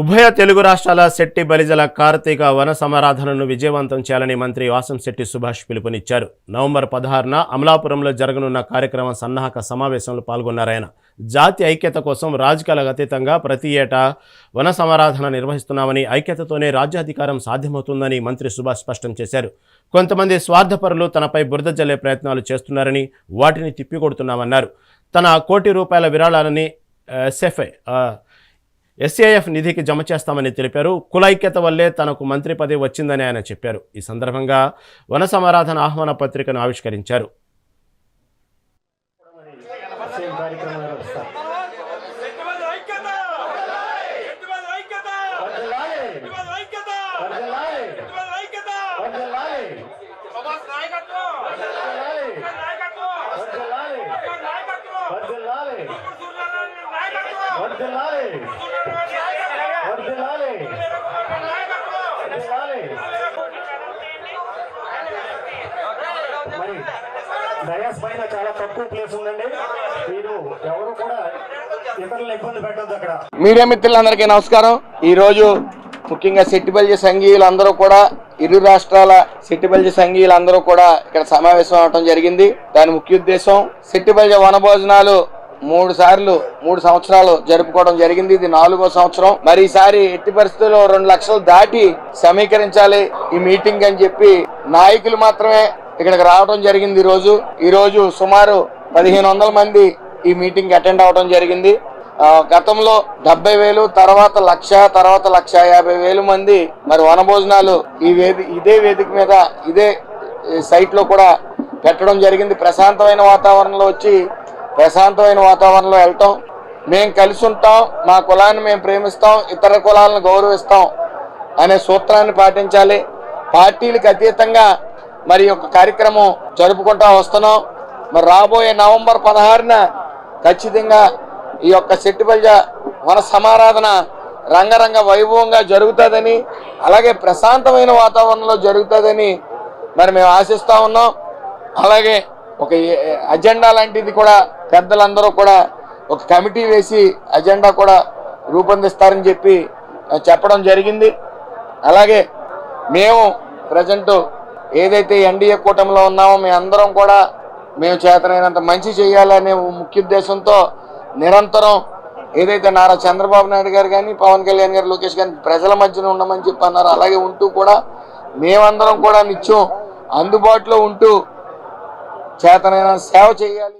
ఉభయ తెలుగు రాష్ట్రాల శెట్టి బలిజల కార్తీక వన సమారాధనను విజయవంతం చేయాలని మంత్రి వాసంశెట్టి సుభాష్ పిలుపునిచ్చారు. నవంబర్ పదహారున అమలాపురంలో జరగనున్న కార్యక్రమం సన్నాహక సమావేశంలో పాల్గొన్నారాయన జాతి ఐక్యత కోసం రాజకీయాలకు అతీతంగా ప్రతి ఏటా వన సమారాధన నిర్వహిస్తున్నామని ఐక్యతతోనే రాజ్యాధికారం సాధ్యమవుతుందని మంత్రి సుభాష్ స్పష్టం చేశారు. కొంతమంది స్వార్థపరులు తనపై బురద జల్లే ప్రయత్నాలు చేస్తున్నారని వాటిని తిప్పికొడుతున్నామన్నారు. తన కోటి రూపాయల విరాళాలని ఎస్ఎఫ్ఐ ఎస్ఏఎఫ్ నిధికి జమ చేస్తామని తెలిపారు. కులైక్యత వల్లే తనకు మంత్రి పదవి వచ్చిందని ఆయన చెప్పారు. ఈ సందర్భంగా వన సమారాధన ఆహ్వాన పత్రికను ఆవిష్కరించారు. నాయకత్వం నాయకత్వం వర్ధిల్లాలి! వర్ధిల్లాలి! మరి డయాస్ పైన చాలా తక్కువ ప్లేస్ ఉందండి. మీరు ఎవరు కూడా ఇతరులను ఇబ్బంది పెట్టద్దు అక్కడ. మీడియా మిత్రులందరికీ నమస్కారం. ఈ రోజు ముఖ్యంగా సెట్టిబల్జ సంఘీయులందరూ కూడా ఇరు రాష్ట్రాల సెట్టిబల్జ సంఘీయులందరూ కూడా ఇక్కడ సమావేశం అవడం జరిగింది. దాని ముఖ్య ఉద్దేశం సెట్టిబల్జ వనభోజనాలు మూడు సార్లు మూడు సంవత్సరాలు జరుపుకోవడం జరిగింది. ఇది నాలుగో సంవత్సరం. మరి ఈసారి ఎట్టి పరిస్థితుల్లో రెండు లక్షలు దాటి సమీకరించాలి. ఈ మీటింగ్ అని చెప్పి నాయకులు మాత్రమే ఇక్కడికి రావడం జరిగింది ఈరోజు. ఈరోజు సుమారు పదిహేను వందల మంది ఈ మీటింగ్ అటెండ్ అవడం జరిగింది. గతంలో డెబ్బై వేలు తర్వాత లక్ష తర్వాత లక్ష యాభై వేలు మంది మరి వనభోజనాలు ఈ వేది ఇదే వేదిక మీద ఇదే సైట్లో కూడా పెట్టడం జరిగింది. ప్రశాంతమైన వాతావరణంలో వచ్చి ప్రశాంతమైన వాతావరణంలో వెళ్తాం. మేము కలిసి ఉంటాం. మా కులాన్ని మేము ప్రేమిస్తాం. ఇతర కులాలను గౌరవిస్తాం అనే సూత్రాన్ని పాటించాలి. పార్టీలకు అతీతంగా మరి యొక్క కార్యక్రమం జరుపుకుంటా వస్తున్నాం. మరి రాబోయే నవంబర్ పదహారున ఖచ్చితంగా ఈ యొక్క సెట్టిబల్జ వన సమారాధన రంగరంగ వైభవంగా జరుగుతుందని అలాగే ప్రశాంతమైన వాతావరణంలో జరుగుతుందని మరి మేము ఆశిస్తూ ఉన్నాం. అలాగే ఒక అజెండా లాంటిది కూడా పెద్దలందరూ కూడా ఒక కమిటీ వేసి అజెండా కూడా రూపొందిస్తారని చెప్పి చెప్పడం జరిగింది. అలాగే మేము ప్రజెంట్ ఏదైతే ఎన్డీఏ కూటమిలో ఉన్నామో మేము అందరం కూడా మేము చేతనైనంత మంచి చేయాలనే ముఖ్య ఉద్దేశంతో నిరంతరం ఏదైతే నారా చంద్రబాబు నాయుడు గారు కానీ పవన్ కళ్యాణ్ గారు లోకేష్ గారి ప్రజల మధ్యన ఉండమని చెప్పి అన్నారు. అలాగే ఉంటూ కూడా మేమందరం కూడా నిత్యం అందుబాటులో ఉంటూ చేతనైనా సేవ చేయాలి.